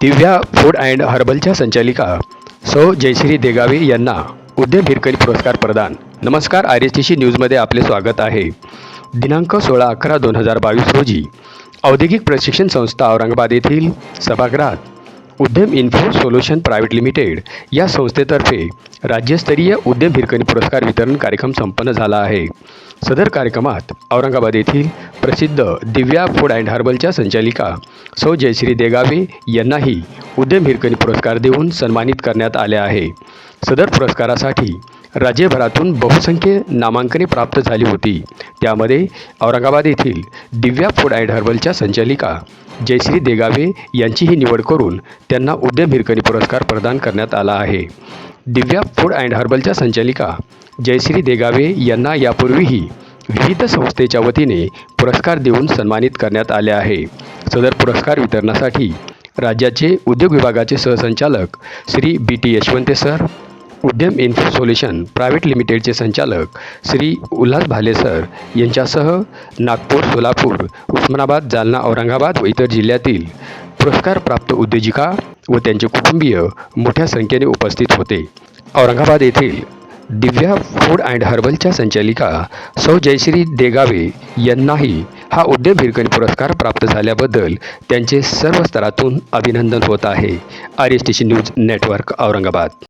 Divya food and हर्बलच्या संचालिका सौ जयश्री देगावे यांना उद्यम भिरकरी पुरस्कार प्रदान. नमस्कार आर एस टी सी न्यूजमध्ये आपले स्वागत आहे. दिनांक सोळा अकरा दोन हजार बावीस रोजी औद्योगिक प्रशिक्षण संस्था औरंगाबाद येथील सभागृहात उद्यम इन्फो सोल्युशन प्रायव्हेट लिमिटेड या संस्थेतर्फे राज्यस्तरीय उद्यम हिरकणी पुरस्कार वितरण कार्यक्रम संपन्न झाला आहे. सदर कार्यक्रमात औरंगाबाद येथील प्रसिद्ध दिव्या फूड अँड हर्बलच्या संचालिका सौ जयश्री देगावे यांनाही उद्यम हिरकणी पुरस्कार देऊन सन्मानित करण्यात आले आहे. सदर पुरस्कारासाठी राज्यभरातून बहुसंख्य नामांकने प्राप्त झाली होती. त्यामध्ये औरंगाबाद येथील दिव्या फूड अँड हर्बलच्या संचालिका जयश्री देगावे यांचीही निवड करून त्यांना उद्यम हिरकणी पुरस्कार प्रदान करण्यात आला आहे. दिव्या फूड अँड हर्बलच्या संचालिका जयश्री देगावे यांना यापूर्वीही विविध संस्थेच्या वतीने पुरस्कार देऊन सन्मानित करण्यात आले आहे. सदर पुरस्कार वितरणासाठी राज्याचे उद्योग विभागाचे सहसंचालक Shri B T Yashwante sir Udyam info solution private लिमिटेडचे संचालक श्री उल्हास भाले सर यांच्यासह नागपूर सोलापूर उस्मानाबाद जालना औरंगाबाद व इतर जिल्ह्यातील पुरस्कारप्राप्त उद्योजिका व त्यांचे कुटुंबीय मोठ्या संख्येने उपस्थित होते. औरंगाबाद येथील दिव्या फूड अँड हर्बलच्या संचालिका सौ जयश्री देगावे यांनाही हा उद्यम हिरकणी पुरस्कार प्राप्त झाल्याबद्दल त्यांचे सर्व स्तरातून अभिनंदन होत आहे. R S T C news network Aurangabad.